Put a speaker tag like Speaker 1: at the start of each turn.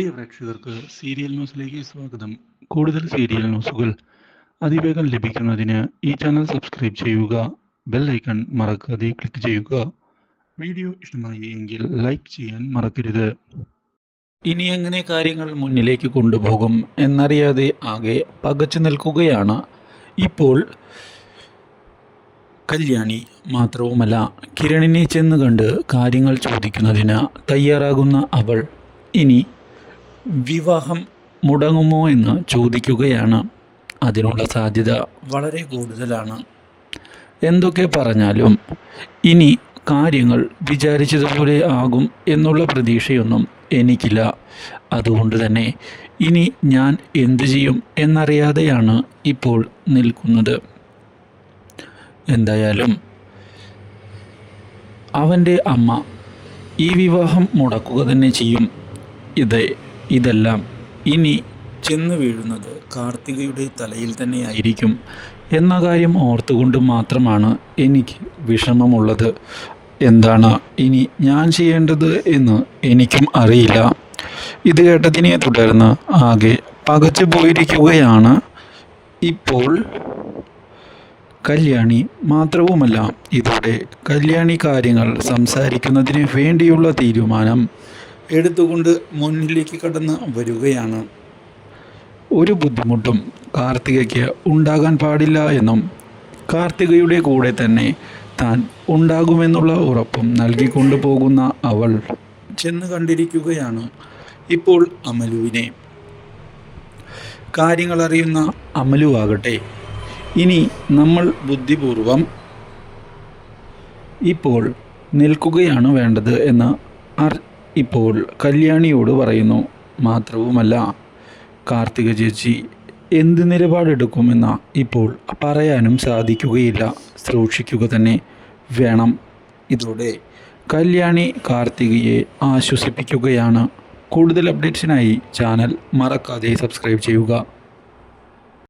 Speaker 1: പ്രിയ പ്രേക്ഷകർക്ക് സീരിയൽ ന്യൂസിലേക്ക് സ്വാഗതം. കൂടുതൽ സീരിയൽ ന്യൂസുകൾ അതിവേഗം ലഭിക്കുന്നതിന് ഈ ചാനൽ സബ്സ്ക്രൈബ് ചെയ്യുക ബെൽ ഐക്കൺ മറക്കാതെ ക്ലിക്ക് ചെയ്യുക. വീഡിയോ ഇഷ്ടമായി എങ്കിൽ ലൈക്ക് ചെയ്യാൻ മറക്കരുത്. ഇനി എങ്ങനെ കാര്യങ്ങൾ മുന്നിലേക്ക് കൊണ്ടുപോകും എന്നറിയാതെ ആകെ പകച്ചു നിൽക്കുകയാണ്. ഇപ്പോൾ കല്യാണി മാത്രവുമല്ല കിരണിനെ ചെന്ന് കണ്ട് കാര്യങ്ങൾ ചോദിക്കുന്നതിന് തയ്യാറാകുന്ന അവൾ ഇനി വിവാഹം മുടങ്ങുമോ എന്ന് ചോദിക്കുകയാണ്. അതിനുള്ള സാധ്യത വളരെ കൂടുതലാണ്. എന്തൊക്കെ പറഞ്ഞാലും ഇനി കാര്യങ്ങൾ വിചാരിച്ചതുപോലെ ആകും എന്നുള്ള പ്രതീക്ഷയൊന്നും എനിക്കില്ല. അതുകൊണ്ട് തന്നെ ഇനി ഞാൻ എന്തു ചെയ്യും എന്നറിയാതെയാണ് ഇപ്പോൾ നിൽക്കുന്നത്. എന്തായാലും അവന്റെ അമ്മ ഈ വിവാഹം മുടക്കുക തന്നെ ചെയ്യും. ഇത് ഇതെല്ലാം ഇനി ചെന്ന് വീഴുന്നത് കാർത്തികയുടെ തലയിൽ തന്നെയായിരിക്കും എന്ന കാര്യം ഓർത്തുകൊണ്ട് മാത്രമാണ് എനിക്ക് വിഷമമുള്ളത്. എന്താണ് ഇനി ഞാൻ ചെയ്യേണ്ടത് എന്ന് എനിക്കും അറിയില്ല. ഇത് കേട്ടതിനെ തുടർന്ന് ആകെ പകച്ചു പോയിരിക്കുകയാണ്. ഇപ്പോൾ കല്യാണി മാത്രവുമല്ല ഇതോടെ കല്യാണി കാര്യങ്ങൾ സംസാരിക്കുന്നതിന് വേണ്ടിയുള്ള തീരുമാനം എടുത്തുകൊണ്ട് മുന്നിലേക്ക് കടന്ന് വരികയാണ്. ഒരു ബുദ്ധിമുട്ടും കാർത്തികയ്ക്ക് ഉണ്ടാകാൻ പാടില്ല എന്നും കാർത്തികയുടെ കൂടെ തന്നെ താൻ ഉണ്ടാകുമെന്നുള്ള ഉറപ്പും നൽകിക്കൊണ്ടു പോകുന്ന അവൾ ചെന്ന് കണ്ടിരിക്കുകയാണ് ഇപ്പോൾ അമലുവിനെ. കാര്യങ്ങൾ അറിയുന്ന അമലുവാകട്ടെ ഇനി നമ്മൾ ബുദ്ധിപൂർവം ഇപ്പോൾ നിൽക്കുകയാണ് വേണ്ടത് എന്ന് ഇപ്പോൾ കല്യാണിയോട് പറയുന്നു മാത്രവുമല്ല കാർത്തിക ചേച്ചി എന്ത് നിലപാടെടുക്കുമെന്ന ഇപ്പോൾ പറയാനും സാധിക്കുകയില്ല. സൂക്ഷിക്കുക തന്നെ വേണം. ഇതോടെ കല്യാണി കാർത്തികയെ ആശ്വസിപ്പിക്കുകയാണ്. കൂടുതൽ അപ്ഡേറ്റ്സിനായി ചാനൽ മറക്കാതെ സബ്സ്ക്രൈബ് ചെയ്യുക.